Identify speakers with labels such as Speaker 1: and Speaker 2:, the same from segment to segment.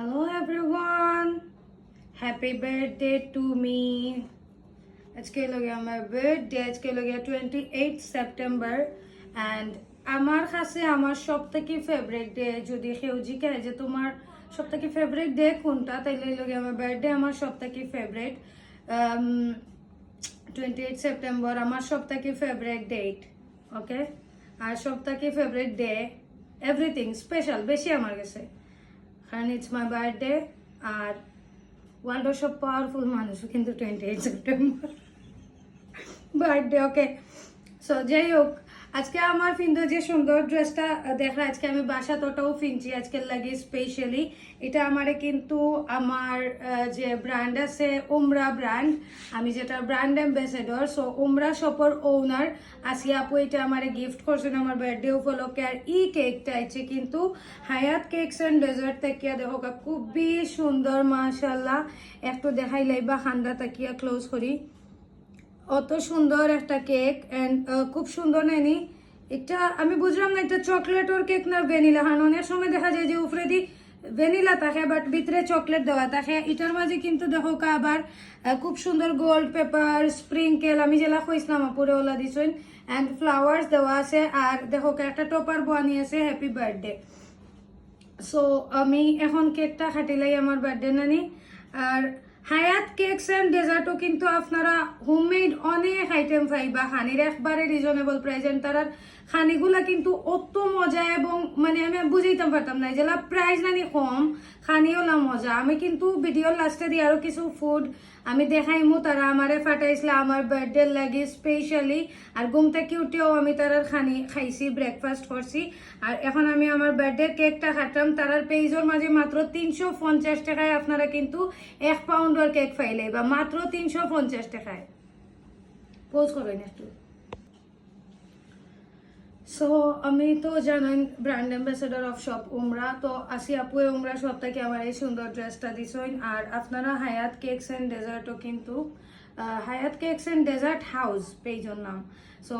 Speaker 1: Hello, everyone. Happy birthday to me. আজকে লগে আমার বার্থডে আজকে লগে টোয়েন্টি এইট সেপ্টেম্বর অ্যান্ড আমার কাছে আমার সব থেকে ফেভারিট ডে যদি কেউ জিজ্ঞাসা যে তোমার সব থেকে ফেভারিট ডে কোনটা, তাইলে লগে আমার বার্থডে আমার সব থেকে ফেভারিট টোয়েন্টি এইট সেপ্টেম্বর আমার সব থেকে ফেভারিট ডেট ওকে আর সব থেকে ফেভারিট ডে এভরিথিং স্পেশাল বেশি আমার কাছে কারণ ইটস মাই বার্থডে আর ওয়ার্ল্ডের সব পাওয়ারফুল মানুষও কিন্তু twenty eight September birthday okay so যাই হোক আজকে আমার ফিন্দো যে সুন্দর ড্রেসটা দেখা আজকে আমি বাসা তোটাও ফিনছি আজকের লাগে স্পেশালি এটা আমারে কিন্তু আমার যে ব্র্যান্ড আছে, উমরা ব্র্যান্ড আমি যেটা ব্র্যান্ড অ্যাম্বাসেডর সো উমরা শপর ওনার আসিয়া আপু এটা আমারে গিফট করছেন আমার বার্থডে উপলক্ষে, আর ই কেকটা আছে কিন্তু হায়াত কেকস অ্যান্ড ডেজার্ট তাকিয়া, দেখো খুবই সুন্দর মাশাল্লাহ একটু দেখাই লাইবা খান্দা তাকিয়া ক্লোজ করি। অত সুন্দর একটা কেক এন্ড খুব সুন্দর নেনি। এটা আমি বুঝলাম না, এটা চকলেট ওর কেক না ভ্যানিলা কারণ অনেক সময় দেখা যায় যে উপরে দি ভ্যানিলা থাকে বাট ভিতরে চকলেট দেওয়া থাকে। এটার মাঝে কিন্তু দেখো কা আবার খুব সুন্দর গোল্ড পেপার স্প্রিংকেল আমি যেলা কইছিলাম আপুরে ওলা দিছেন এন্ড ফ্লাওয়ার্স দেওয়া আছে। আর দেখো একটা টপার বানি আছে হ্যাপি বার্থডে সো আমি এখন কেকটা খাটিলাই আমার বার্থডে নানি। আর হায়াত কেকস এন্ড ডেজার্টও কিন্তু আপনারা হোমমেড অনেক আইটেম পাইবা খানির একবারে রিজনেবল প্রাইস তারার খানিগুলা কিন্তু অত মজা এবং মানে আমি বুঝাইতাম পারতাম না। যেলা প্রাইস নানি কম খানিওলা মজা। আমি কিন্তু ভিডিওর লাস্টে দিয়ে আরও কিছু ফুড আমি দেখাইমু, তারা আমারে ফাটাইছিল আমার বার্থডে লাগে স্পেশালি আর ঘুম থেকে উঠেও আমি তারার খানি খাইছি ব্রেকফাস্ট করছি আর এখন আমি আমার বার্থডে কেকটা খাটাম। তারার পেজের মাঝে মাত্র তিনশো পঞ্চাশ টাকায় আপনারা কিন্তু এক পাউন্ডর কেক ফাইলে বা মাত্র তিনশো পঞ্চাশ টাকায়। পোজ করবেন একটু সো আমি তো জানেন ব্র্যান্ড অ্যাম্বাসেডর অফ শপ উমরা তো আসি আপুয়ে উমরা শপটাকে আমার এই সুন্দর ড্রেসটা দিছেন। আর আপনারা হায়াত কেকস অ্যান্ড ডেজার্টও কিন্তু Hayat cakes and dessert house পেজের নাম। সো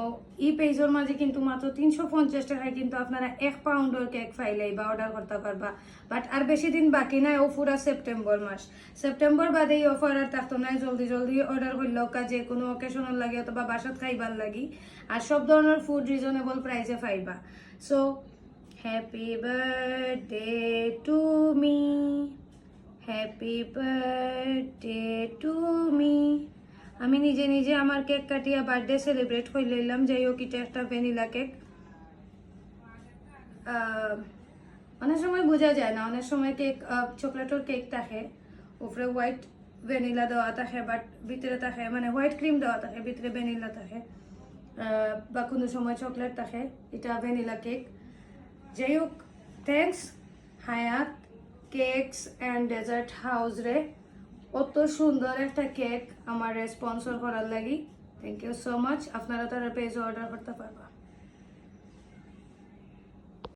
Speaker 1: এই পেজের মাঝে কিন্তু মাত্র তিনশো পঞ্চাশ টাকায় কিন্তু আপনারা এক পাউন্ডের কেক ফাইলেই বা অর্ডার করতে পারবা। বাট আর বেশি দিন বাকি নাই, ও পুরা সেপ্টেম্বর মাস। সেপ্টেম্বর বাদে এই অফার আর থাকতো নাই, জলদি জলদি অর্ডার করলেও যে কোনো অকেশনের লাগে অথবা বাসাত খাইবার লাগি। আর সব ধরনের ফুড রিজনেবল প্রাইসে পাইবা so happy birthday to me happy birthday to me আমি নিজে নিজে আমার কেক কাটিয়া বার্থডে সেলিব্রেট করে লইলাম, যাই হোক, এটা একটা ভ্যানিলা কেক অনেক সময় বোঝা যায় না, অনেক সময় কেক চকলেটের কেক থাকে উপরে হোয়াইট ভ্যানিলা দেওয়া থাকে বাট ভিতরে থাকে মানে হোয়াইট ক্রিম দেওয়া থাকে, ভিতরে ভ্যানিলা থাকে বা কোনো সময় চকলেট থাকে, এটা ভ্যানিলা কেক যাই হোক থ্যাংকস হায়াত কেকস অ্যান্ড ডেজার্ট হাউস রে। অত সুন্দর একটা কেক আমার স্পন্সর করার লাগি। থ্যাংক ইউ সো মাচ আপনারা তারা পেজ অর্ডার করতে পারবা।